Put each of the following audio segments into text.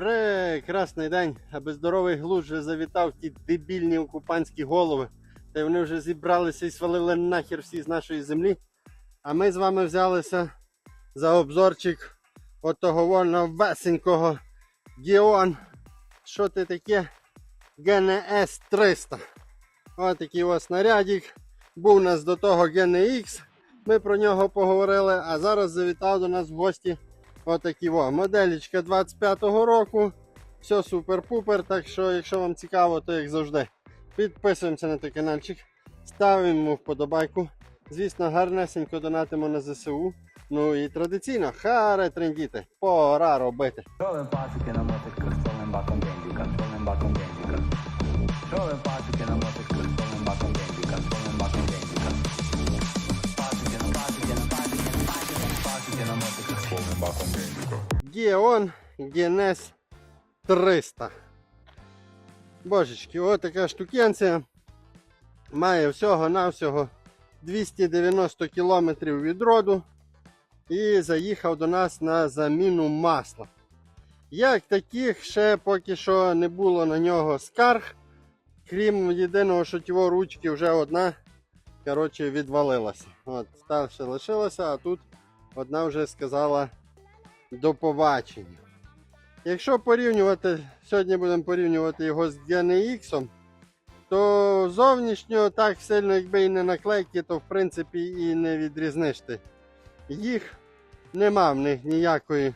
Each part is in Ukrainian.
Прекрасний день, аби здоровий глузд вже завітав ті дебільні окупантські голови. Та й вони вже зібралися і свалили нахер всі з нашої землі. А ми з вами взялися за обзорчик отого вольно весенького Гіон. Що ти таке? ГНС 300. Ось такий ось снарядик. Був у нас до того GNX. Ми про нього поговорили, а зараз завітав до нас в гості отакий во. Моделічка 25-го року. Все супер-пупер. Так що, якщо вам цікаво, то як завжди. Підписуємося на той каналчик, ставимо вподобайку. Звісно, гарнесенько донатимо на ЗСУ. Ну і традиційно, харе трендіти. Пора робити. Що ви пасики на мотик кристалним баком з повним баком бензика? Що ви Геон GNS 300. Божечки, ось така штукенція. Має всього-навсього 290 км від роду. І заїхав до нас на заміну масла. Як таких, ще поки що не було на нього скарг. Крім єдиного, що його ручки вже одна коротше, відвалилася. От, старше лишилася, а тут одна вже сказала до побачення. Якщо порівнювати, сьогодні будемо порівнювати його з GNX, то зовнішньо так сильно, якби і не наклейки, то в принципі і не відрізниш ти. Їх нема в них ніякої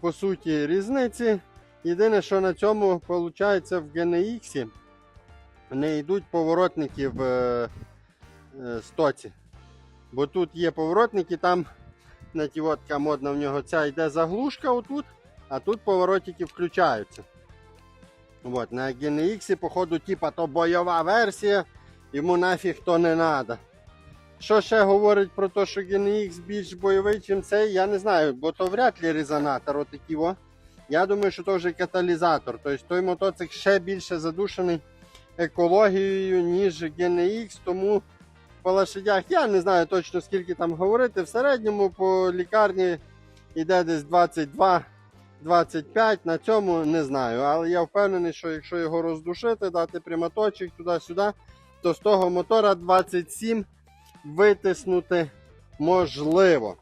по суті різниці. Єдине, що на цьому виходить в GNX не йдуть поворотники в е, е, стоці. Бо тут є поворотники, там на ті модна в нього ця йде заглушка отут, а тут поворотики включаються. От, на GNX, походу, типа то бойова версія, йому нафіг то не треба. Що ще говорить про те, що GNX більш бойовий, ніж цей, я не знаю, бо то вряд ли резонатор отакий о. Я думаю, що то вже каталізатор. Тобто той мотоцикл ще більше задушений екологією, ніж GNX, тому по лошадях я не знаю точно скільки там говорити. В середньому по лікарні йде десь 22-25, на цьому не знаю. Але я впевнений, що якщо його роздушити, дати прямоточок туди-сюди, то з того мотора 27 витиснути можливо.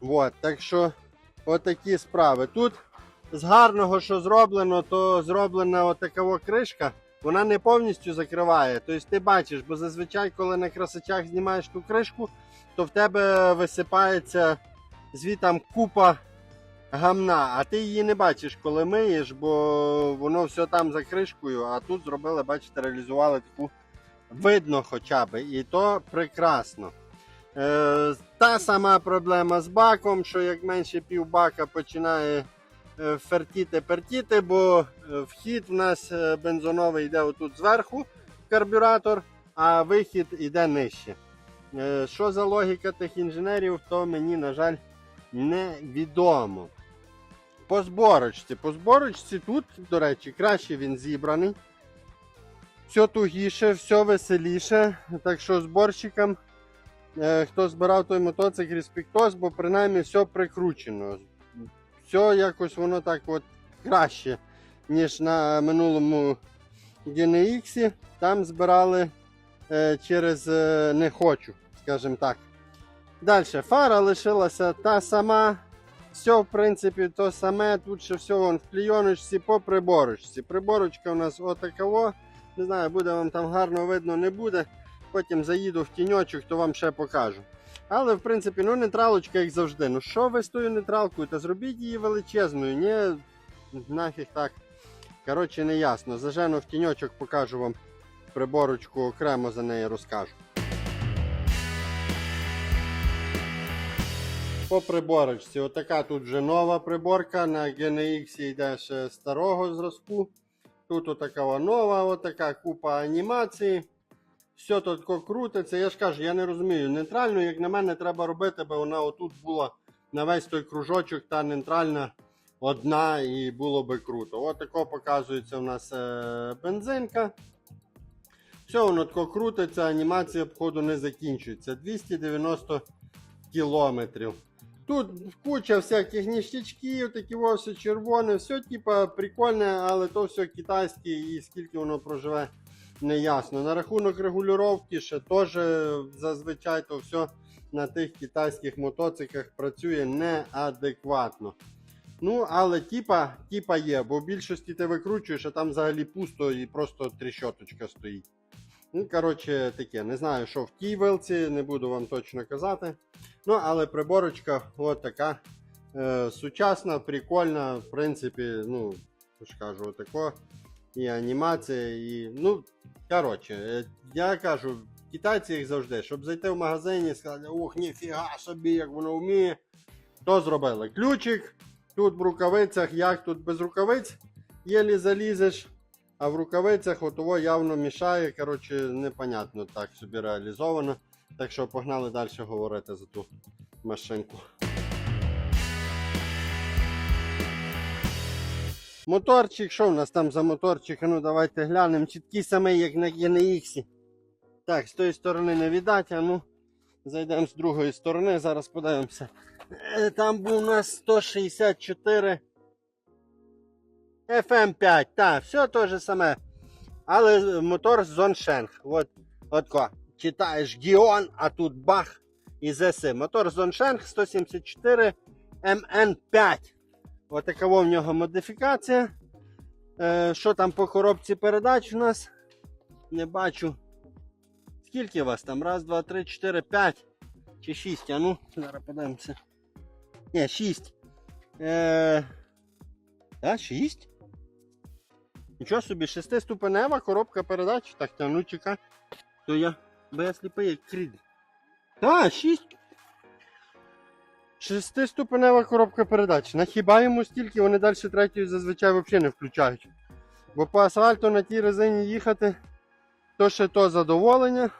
От, так що отакі справи. Тут з гарного, що зроблено, то зроблена отакова кришка. Вона не повністю закриває. Тобто ти бачиш, бо зазвичай, коли на красачах знімаєш ту кришку, то в тебе висипається звітам купа гамна, а ти її не бачиш, коли миєш, бо воно все там за кришкою, а тут зробили, бачите, реалізували таку видно хоча б. І то прекрасно. Е, та сама проблема з баком, що як менше півбака починає фертіти-пертіти, бо е, вхід в нас е, бензоновий йде отут зверху карбюратор, а вихід йде нижче. Е, Що за логіка тих інженерів, то мені, на жаль, невідомо. По зборочці. По зборочці тут, до речі, краще він зібраний. Все тугіше, все веселіше. Так що зборщикам, е, хто збирав той мотоцикл, респектос, бо принаймні все прикручено. Все якось воно так от краще, ніж на минулому GNX. Там збирали е, через е, не хочу, скажімо так. Далі, фара лишилася та сама. Все, в принципі, то саме. Тут ще все вон, в клійоночці по приборочці. Приборочка у нас отакова. Не знаю, буде вам там гарно видно, не буде. Потім заїду в тіньочок, то вам ще покажу. Але, в принципі, ну нейтралочка, як завжди. Ну що ви з тою нейтралкою? Та зробіть її величезною. Ні, нафіг так. Коротше, не ясно. Зажену в тіньочок, покажу вам приборочку окремо за неї розкажу. По приборочці, отака тут вже нова приборка. На GNX йде ще старого зразку. Тут отака нова, отака купа анімації. Все тако крутиться. Я ж кажу, я не розумію. Нейтральну, як на мене, треба робити, бо вона отут була на весь той кружочок, та нейтральна одна і було би круто. Отако показується у нас е, бензинка. Все, воно тако крутиться, анімація обходу не закінчується. 290 кілометрів. тут куча всяких ніштячків, такі все червоне, все типа прикольне, але то все китайське і скільки воно проживе, не ясно. На рахунок регулювання ще теж зазвичай то все на тих китайських мотоциклах працює неадекватно. Ну, але типа, типа є, бо в більшості ти викручуєш, а там взагалі пусто і просто тріщоточка стоїть. Ну, коротше, таке, не знаю, що в тій вилці, не буду вам точно казати. Ну, але приборочка от така е, сучасна, прикольна, в принципі, ну, я ж кажу, отако. І анімація, і. Ну, коротше, е, я кажу, китайці їх завжди, щоб зайти в магазин і сказати, ох, ніфіга собі, як воно вміє, то зробили. Ключик, тут в рукавицях, як тут без рукавиць, єлі залізеш. А в рукавицях отово явно мішає. Коротше, непонятно так собі реалізовано. Так що погнали далі говорити за ту машинку. Моторчик, що в нас там за моторчик? Ну давайте глянемо. Чи такий самий, як на GNX. Так, з тої сторони не віддать, а ну зайдемо з другої сторони, зараз подивимося. Е, Там був у нас 164 FM5, так, все те же саме. Але мотор Зоншенг. От, от ко. Читаєш Гіон, а тут бах і ЗС. Мотор Зоншенг 174 MN5. От така в нього модифікація. Е, що там по коробці передач у нас? Не бачу. Скільки вас там? Раз, два, три, чотири, п'ять чи шість. А ну, зараз подивимося. Ні, шість. Е, шість? Нічого собі, шестиступенева коробка передач. Так, та ну чекай. То я. Бо я сліпий як крід. А, шість. Шестиступенева коробка передач. На хіба йому стільки вони далі третьої зазвичай взагалі не включають. Бо по асфальту на тій резині їхати то ще то задоволення.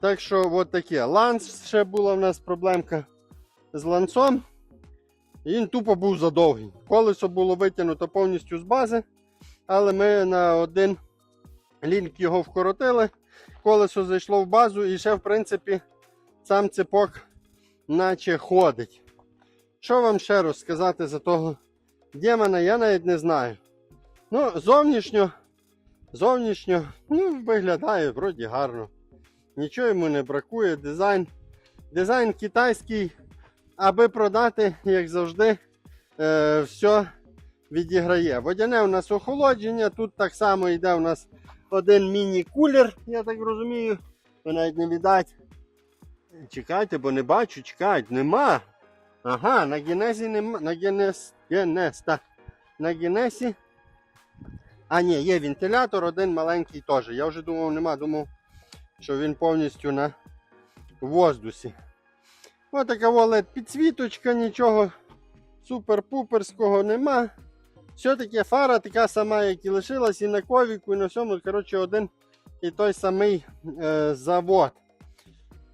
Так що от таке. Ланс ще була в нас проблемка з ланцом. Він тупо був задовгий. Колесо було витягнуто повністю з бази, але ми на один лінк його вкоротили. Колесо зайшло в базу і ще, в принципі, сам цепок наче ходить. Що вам ще розказати за того демона, я навіть не знаю. Ну, зовнішньо, зовнішньо, ну, виглядає вроді гарно. Нічого йому не бракує. Дизайн. Дизайн китайський, аби продати, як завжди, е, все відіграє. Водяне у нас охолодження, тут так само йде у нас один міні-кулер, я так розумію. Ви навіть не віддать. Чекайте, бо не бачу, чекають, нема. Ага, на генезі нема. На генес. Генес, так. На генесі. А, ні, є вентилятор, один маленький теж. Я вже думав, нема, думав, що він повністю на воздусі. Ось така волет підсвіточка, нічого супер-пуперського нема. Все-таки фара така сама, як і лишилась, і на ковіку, і на всьому. Коротше, один і той самий е, завод.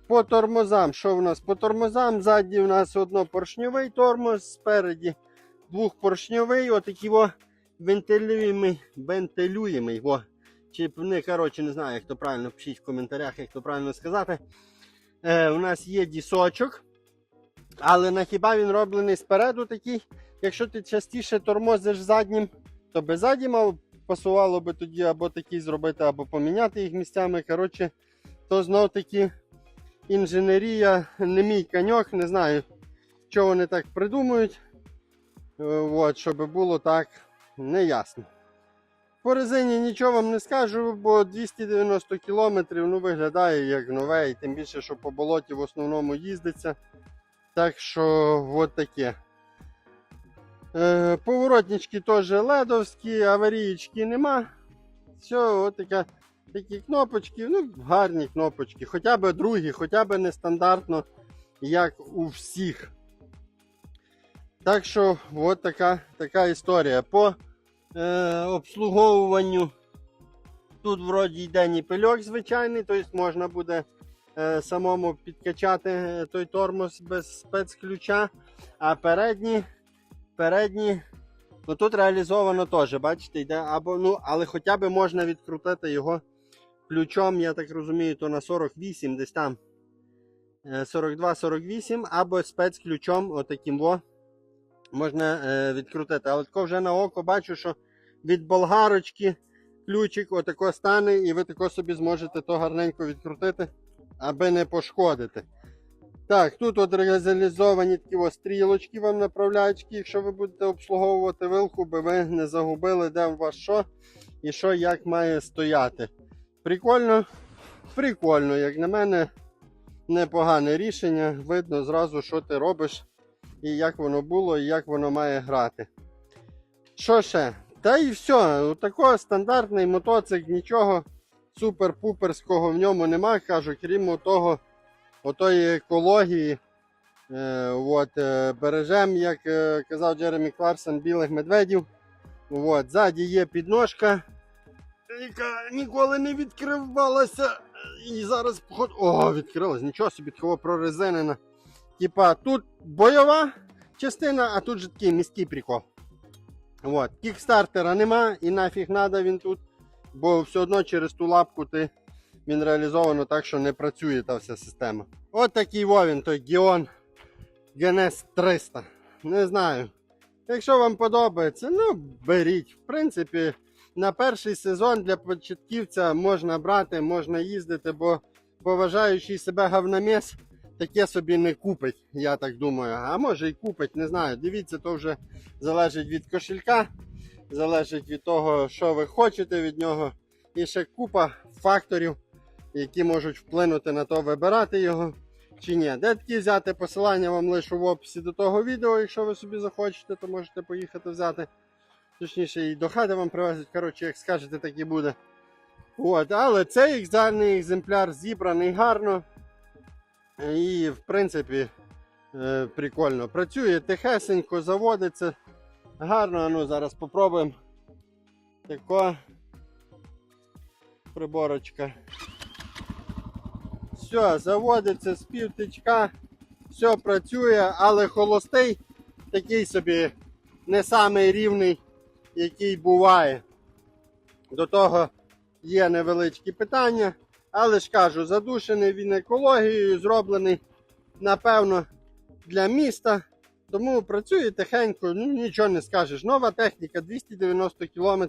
По тормозам, що в нас? По тормозам ззаді у нас однопоршньовий тормоз, спереді двохпоршньовий, отакий во вентилюємий, вентилюємий. Во. Чи не, коротше, не знаю, як то правильно, пишіть в коментарях, як то правильно сказати. Е, у нас є дісочок, але на хіба він роблений спереду такий. Якщо ти частіше тормозиш заднім, то би ззаді мав пасувало би тоді або такий зробити, або поміняти їх місцями. Коротше, то знов таки інженерія не мій коньок, не знаю, що вони так придумують. Е, От, щоб було так неясно. По резині нічого вам не скажу, бо 290 км ну, виглядає як нове, і тим більше, що по болоті в основному їздиться. Так що от таке. Е, поворотнички теж ледовські, аварієчки нема. Все, от така, такі кнопочки, ну, гарні кнопочки. Хоча б другі, хоча б нестандартно, як у всіх. Так що, от така, така історія. По е, обслуговуванню тут вроді йде ніпельок звичайний, тобто можна буде е, самому підкачати е, той тормоз без спецключа. А передні, передні, ну тут реалізовано теж, бачите, йде або, ну, але хоча б можна відкрутити його ключом, я так розумію, то на 48 десь там. е, 42-48 або спецключом, отаким во, можна е, відкрутити. Але тако вже на око бачу, що від болгарочки ключик отако стане, і ви тако собі зможете то гарненько відкрутити, аби не пошкодити. Так, тут от реалізовані такі ось стрілочки вам направляючки, якщо ви будете обслуговувати вилку, би ви не загубили, де у вас що і що як має стояти. Прикольно, прикольно, як на мене, непогане рішення. Видно зразу, що ти робиш, і як воно було, і як воно має грати. Що ще? Та і все. Такий стандартний мотоцикл, нічого супер-пуперського в ньому нема, кажу, крім того, отої екології. Е, от, е, бережем, як е, казав Джеремі Кларсон, білих медведів. От, ззаді є підножка, яка ніколи не відкривалася. І зараз поход... О, відкрилась, нічого собі такого прорезинена. Типа тут бойова частина, а тут же такий міський прикол. От. Кікстартера нема і нафіг надо він тут, бо все одно через ту лапку ти він реалізовано так, що не працює та вся система. От такий вовін, той Гіон GNS 300. Не знаю. Якщо вам подобається, ну беріть. В принципі, на перший сезон для початківця можна брати, можна їздити, бо поважаючий себе гавномес таке собі не купить, я так думаю. А може і купить, не знаю. Дивіться, то вже залежить від кошелька, залежить від того, що ви хочете від нього. І ще купа факторів, які можуть вплинути на то, вибирати його чи ні. Де такі взяти посилання вам лишу в описі до того відео, якщо ви собі захочете, то можете поїхати взяти. Точніше, і до хати вам привезуть. Коротше, як скажете, так і буде. От, але цей даний екземпляр зібраний гарно. І, в принципі, е, прикольно. Працює тихесенько, заводиться. Гарно, ну зараз попробуємо. Тако. Приборочка. Все, заводиться з півтичка. Все працює, але холостий такий собі не самий рівний, який буває. До того є невеличкі питання, але ж кажу, задушений він екологією, зроблений, напевно, для міста. Тому працює тихенько, ну нічого не скажеш. Нова техніка 290 км.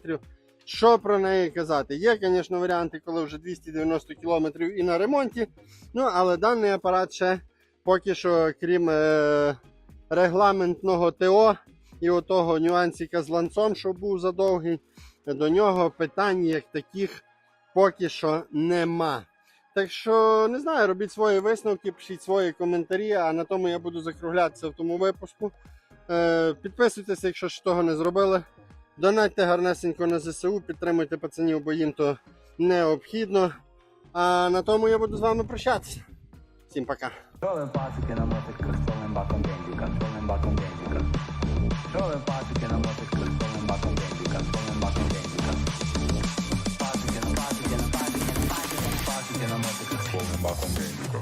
Що про неї казати? Є, звісно, варіанти, коли вже 290 км і на ремонті. Ну, але даний апарат ще поки що, крім е- регламентного ТО і отого нюансика з ланцом, що був задовгий, до нього питань як таких поки що нема. Так що не знаю, робіть свої висновки, пишіть свої коментарі, а на тому я буду закруглятися в тому випуску. Е, підписуйтеся, якщо ж того не зробили. Донатьте гарнесенько на ЗСУ, підтримуйте пацанів, бо їм то необхідно. А на тому я буду з вами прощатися. Всім пока. solo in pace che la morte trasforma in baton denti, trasforma in baton denti, pace che la morte trasforma in baton denti.